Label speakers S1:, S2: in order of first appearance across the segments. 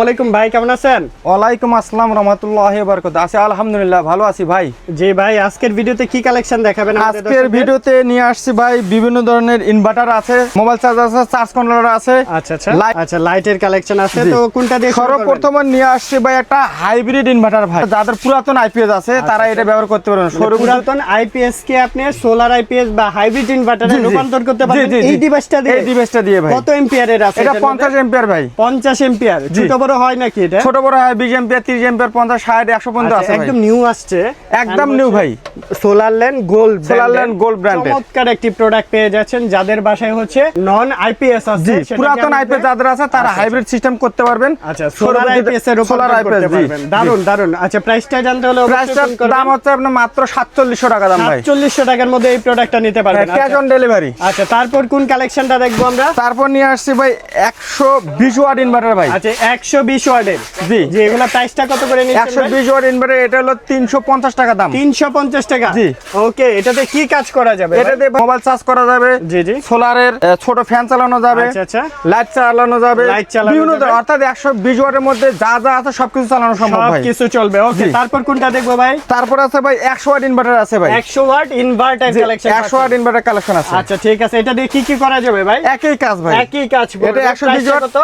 S1: ওয়ালাইকুম ভাই কেমন আছেন?
S2: ওয়ালাইকুম আসসালাম রহমতুল্লাহ বরকত আছি আলহামদুলিল্লাহ ভালো আছি ভাই।
S1: জি ভাই আজকের ভিডিওতে কি কালেকশন দেখাবেন
S2: আজকের ভিডিওতে নিয়ে আসছি ভাই বিভিন্ন ধরনের ইনভার্টার আছে মোবাইল চার্জার আছে চার্জ কন্ট্রোলার আছে।
S1: আচ্ছা আচ্ছা। আচ্ছা লাইটের কালেকশন আছে তো কোনটা দিয়ে
S2: সর্বপ্রথম নিয়ে আসছি ভাই একটা হাইব্রিড ইনভার্টার ভাই। যাদের পুরাতন আইপিএস আছে তারা এটা ব্যবহার করতে পারবেন।
S1: মানে
S2: সৌর বিদ্যুৎ-
S1: পুরাতন আইপিএস কে আপনি সোলার আইপিএস বা হাইব্রিড ইনভার্টারে। রূপান্তর করতে পারবেন? এই ডিভাইসটা দিয়ে।
S2: এই ডিভাইসটা দিয়ে ভাই।
S1: কত এম্পিয়ারের আছে
S2: এটা এম্পিয়ার ভাই।
S1: 50 এম্পিয়ার ছোট বড় হয় নাকি এটা?
S2: ছোট বড় হয় বিশ এম্পিয়ার তিরিশ এম্পিয়ার পঞ্চাশ ষাট একশো পর্যন্ত
S1: আচ্ছা,
S2: আছে
S1: একদম নিউ আসছে।
S2: একদম new ভাই।
S1: Solar land gold
S2: Land Gold brand এর।
S1: চমৎকার একটি প্রোডাক্ট পেয়ে যাচ্ছেন যাদের বাসায় হচ্ছে নন আইপিএস আছে
S2: পুরাতন আইপিএস যাদের আছে তারা
S1: আচ্ছা,
S2: হাইব্রিড সিস্টেম করতে পারবেন।
S1: আচ্ছা সোলার আইপিএস এর উপর
S2: solar
S1: করতে পারবেন। দারুণ দারুণ আচ্ছা প্রাইসটা জানতে হলে
S2: প্রাইসটার দাম হচ্ছে আপনার মাত্র সাতচল্লিশশো টাকা দাম ভাই।
S1: চল্লিশশো টাকার মধ্যে এই প্রোডাক্টটা নিতে পারবেন।
S2: ক্যাশ অন
S1: আচ্ছা।
S2: ডেলিভারি
S1: আচ্ছা তারপর কোন কালেকশনটা দেখব আমরা?
S2: তারপর নিয়ে আসছি ভাই একশো বিশ ওয়াট ইনভার্টার ভাই।
S1: আচ্ছা একশো বিশ ওয়ার্ডের।
S2: জি।
S1: যে এগুলো প্রাইসটা কত করে নিচ্ছেন
S2: বিশ ওয়াট ইনভার্টার এটা হলো তিনশো পঞ্চাশ টাকা দাম।
S1: তিনশো পঞ্চাশ টাকা?
S2: জি।
S1: ওকে এটাতে কি কাজ করা যাবে
S2: এটা দিয়ে মোবাইল চার্জ করা যাবে
S1: জি জি।
S2: সোলারের ছোট ফ্যান চালানো যাবে
S1: আচ্ছা আচ্ছা।
S2: লাইট চালানো যাবে
S1: Light চালানো
S2: বিভিন্ন। অর্থাৎ একশো বিশ ওয়াটের মধ্যে যা যা আছে সবকিছু চালানো সম্ভব ভাই।
S1: কিছু চলবে ওকে। তারপর কোনটা দেখব ভাই?
S2: তারপর আছে ভাই একশো ওয়াট ইনভার্টার আছে ভাই।
S1: একশো ওয়াট ইনভার্টার কালেকশন
S2: একশো ওয়াট ইনভার্টার কালেকশন আছে।
S1: আচ্ছা ঠিক আছে। এটা দিয়ে কি কি করা যাবে ভাই?
S2: একই কাজ ভাই।
S1: একই কাজ।
S2: এটা একশো বিশ ওয়াট
S1: কত?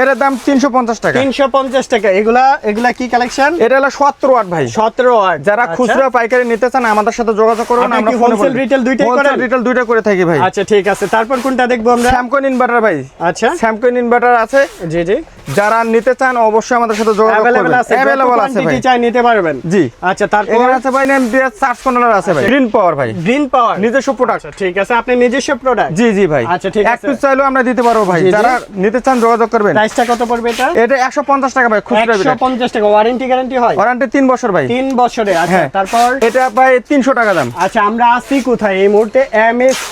S2: এটার দাম তিনশো পঞ্চাশ টাকা।
S1: তিনশো পঞ্চাশ টাকা। এগুলা এগুলা কি কালেকশন
S2: এটা হলো সত্তর ওয়াট ভাই।
S1: সতেরো ওয়াট
S2: যারা খুচরা পাইকারি নিতে চান আমাদের সাথে যোগাযোগ করুন আমরা
S1: কি
S2: ফোনে
S1: wholesale,
S2: বলে-
S1: retail দুইটাই
S2: Wholesale,
S1: করেন?
S2: দুইটা করে থাকি ভাই।
S1: আচ্ছা ঠিক আছে। তারপর কোনটা দেখব আমরা?
S2: স্যামকন ইনভার্টার ভাই।
S1: আচ্ছা।
S2: স্যামকন ইনভার্টার আছে।
S1: জি জি।
S2: যারা নিতে চান অবশ্যই আমাদের সাথে যোগাযোগ করবেন।
S1: আছে
S2: আছে ভাই।
S1: চাই নিতে পারবেন।
S2: জি।
S1: আচ্ছা তারপর?
S2: এখানে আছে ভাই এমপিএস চার্জ কন্ট্রোলার আছে ভাই। গ্রিন পাওয়ার ভাই।
S1: গ্রিন পাওয়ার
S2: নিজস্ব প্রোডাক্ট
S1: আচ্ছা ঠিক আছে। আপনি নিজস্ব প্রোডাক্ট
S2: জি জি ভাই।
S1: আচ্ছা, ঠিক আছে।
S2: পিস চাইলেও আমরা দিতে পারব ভাই। যারা নিতে চান যোগাযোগ করবেন।
S1: প্রাইসটা কত পড়বে এটা?
S2: এটা একশো পঞ্চাশ টাকা ভাই খুচরা
S1: একশো পঞ্চাশ টাকা ওয়ারেন্টি গ্যারান্টি হয়?
S2: ওয়ারেন্টি তিন বছর ভাই।
S1: তিন বছরে আচ্ছা
S2: হ্যাঁ।
S1: তারপর?
S2: এটা ভাই তিনশো টাকা দাম।
S1: আচ্ছা আমরা আছি কোথায়? এই মুহূর্তে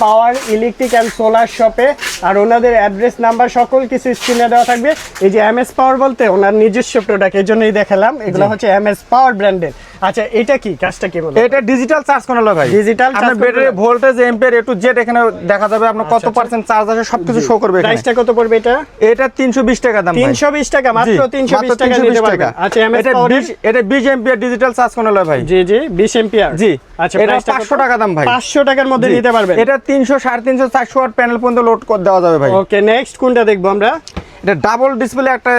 S1: পাওয়ার ইলেকট্রিক সোলার শপে আর ওনাদের অ্যাড্রেস নাম্বার সকল কিছু স্ক্রিনে দেওয়া থাকবে। এই যে এমএস পাওয়ার বলতে ওনার নিজস্ব প্রোডাক্ট এই জন্যই দেখালাম। এগুলো হচ্ছে এম এস পাওয়ার ব্র্যান্ডের আচ্ছা এটা কি? কাজটা কি বলো?
S2: এটা ডিজিটাল চার্জ কন্ট্রোলার ভাই।
S1: Digital charge
S2: আপনার ব্যাটারি। ভোল্টেজ এম্পিয়ার একটু জেড এখানে দেখা যাবে আপনার কত। পার্সেন্ট চার্জ আছে সবকিছু শো করবে এখানে।
S1: প্রাইসটা কত পড়বে এটা?
S2: এটা 320 টাকা দাম ভাই।
S1: তিনশো বিশ টাকা মাত্র
S2: জি,
S1: তিনশো বিশ
S2: মাত্র
S1: টাকা
S2: 320
S1: নিতে পারবেন। আচ্ছা এম এস
S2: এটা 20 এটা 20 এম্পিয়ার ডিজিটাল চার্জ কন্ট্রোলার ভাই।
S1: জি জি বিশ এম্পিয়ার
S2: জি
S1: আচ্ছা
S2: এটা
S1: প্রাইসটা
S2: 500 টাকা দাম ভাই।
S1: পাঁচশো টাকার মধ্যে নিতে পারবেন।
S2: এটা 300 350 400 ওয়াট প্যানেল পর্যন্ত লোড করে দেওয়া যাবে ভাই।
S1: ওকে নেক্সট কোনটা দেখব আমরা?
S2: এটা ডাবল ডিসপ্লে একটা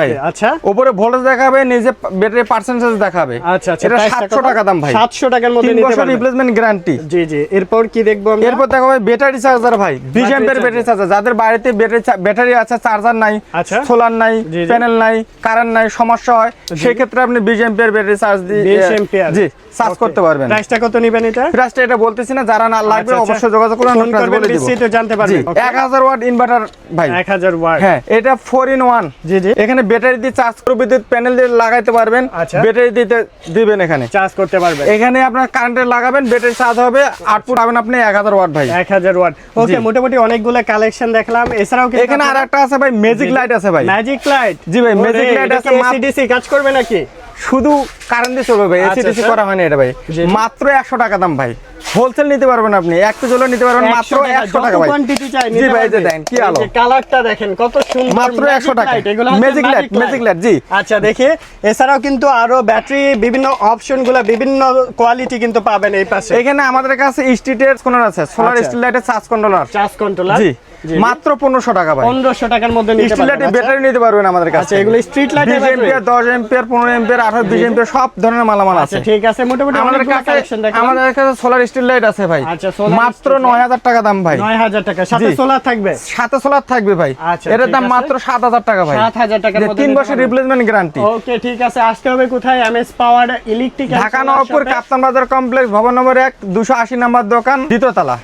S2: ভাই।
S1: আচ্ছা।
S2: উপরে ভোল্টেজ দেখাবে নিজে ব্যাটারি পার্সেন্টেজ দেখাবে।
S1: আচ্ছা আচ্ছা
S2: এটা 700 টাকা দাম ভাই।
S1: 700 টাকার মধ্যে নিতে পারবেন।
S2: রিপ্লেসমেন্ট গ্যারান্টি
S1: জি জি এরপর কি দেখব আমরা?
S2: এরপর দেখা হবে ব্যাটারি চার্জার ভাই। ব্যাটারি চার্জার যাদের বাড়িতে ব্যাটারি ব্যাটারি আছে চার্জার নাই
S1: আচ্ছা।
S2: সোলার নাই
S1: জি, জি।
S2: প্যানেল নাই কারেন্ট নাই সমস্যা হয় সেই ক্ষেত্রে আপনি বিশ এম্পিয়ার ব্যাটারি চার্জ দিয়ে
S1: 20
S2: জি চার্জ করতে পারবেন।
S1: প্রাইসটা কত নেবেন এটা?
S2: প্রাইসটা এটা বলতেছি না যারা না লাগবে
S1: আচ্ছা, আচ্ছা।
S2: অবশ্যই যোগাযোগ করুন আমরা বলে দিব।
S1: জানতে
S2: জি
S1: পারবেন Okay?
S2: 1000 ওয়াট ইনভার্টার ভাই।
S1: 1000 ওয়াট।
S2: হ্যাঁ এটা 4 ইন 1
S1: জি জি।
S2: এখানে ব্যাটারি দিয়ে চার্জ করে বিদ্যুৎ প্যানেল দিয়ে লাগাইতে পারবেন।
S1: আচ্ছা।
S2: ব্যাটারি দিতে দিবেন এখানে।
S1: চার্জ করতে পারবেন।
S2: এখানে আপনার কারেন্টে লাগাবেন ব্যাটারি চার্জ হবে আউটপুট পাবেন আপনি 1000 ওয়াট ভাই।
S1: 1000 ওয়াট ওকে। মোটামুটি অনেকগুলো কালেকশন দেখলাম। এছাড়াও
S2: এখানে আর একটা আছে ভাই ম্যাজিক লাইট আছে ভাই।
S1: ম্যাজিক লাইট
S2: জি ভাই, magic light আছে,
S1: এসিডিসি কাজ করবে নাকি?
S2: শুধু কারেন্ট দিয়ে চলবে ভাই
S1: আচ্ছা,
S2: এসিডিসি
S1: আচ্ছা।
S2: করা হয়নি এটা ভাই। মাত্র একশো টাকা দাম ভাই। হোলসেল নিতে পারবেন আপনি এক হলেও নিতে পারবেন মাত্র একশো টাকা ভাই।
S1: কোয়ান্টিটি চাই
S2: জি ভাই যে দেন কি আলো।
S1: কালারটা দেখেন কত সুন্দর
S2: মাত্র
S1: magic
S2: 100 টাকা। Magic light, magic light, জি।
S1: আচ্ছা দেখে। এছাড়াও কিন্তু আরও ব্যাটারি বিভিন্ন অপশনগুলা বিভিন্ন কোয়ালিটি কিন্তু পাবেন এই পাশে।
S2: এখানে আমাদের কাছে স্ট্রিটের কন্ট্রোলার আছে? সোলার। স্টিল লাইটের চার্জ কন্ট্রোলার
S1: চার্জ কন্ট্রোলার
S2: জি। মাত্র পনেরোশো টাকা ভাই।
S1: পনেরোশো টাকার মধ্যে নিতে পারবেন। আচ্ছা।
S2: ব্যাটারি নিতে পারবেন আমাদের কাছে।
S1: আচ্ছা, এগুলো এর
S2: বিশ
S1: battery?
S2: এম্পিয়ার দশ এম্পিয়ার পনেরো এম্পিয়ার আঠারো বিশ এম্পিয়ার সব ধরনের মালামাল আছে।
S1: আচ্ছা ঠিক আছে মোটামুটি
S2: আমাদের কাছে আমাদের কাছে সোলার স্টিল লাইট আছে ভাই।
S1: আচ্ছা,
S2: মাত্র
S1: street light।
S2: নয় হাজার টাকা দাম ভাই।
S1: নয় হাজার টাকা। সাথে সোলার থাকবে?
S2: সাথে সোলার থাকবে ভাই।
S1: এর
S2: এটার দাম মাত্র সাত হাজার টাকা ভাই।
S1: 7,000 টাকার
S2: যে তিন বছর। রিপ্লেসমেন্ট গ্যারান্টি
S1: ওকে ঠিক আছে। আসতে হবে কোথায়? MS power electric
S2: Dhaka Nabapur Kaptan Bazar complex ভবন নম্বর এক দুশো আশি নাম্বার দোকান দ্বিতীয় তলা।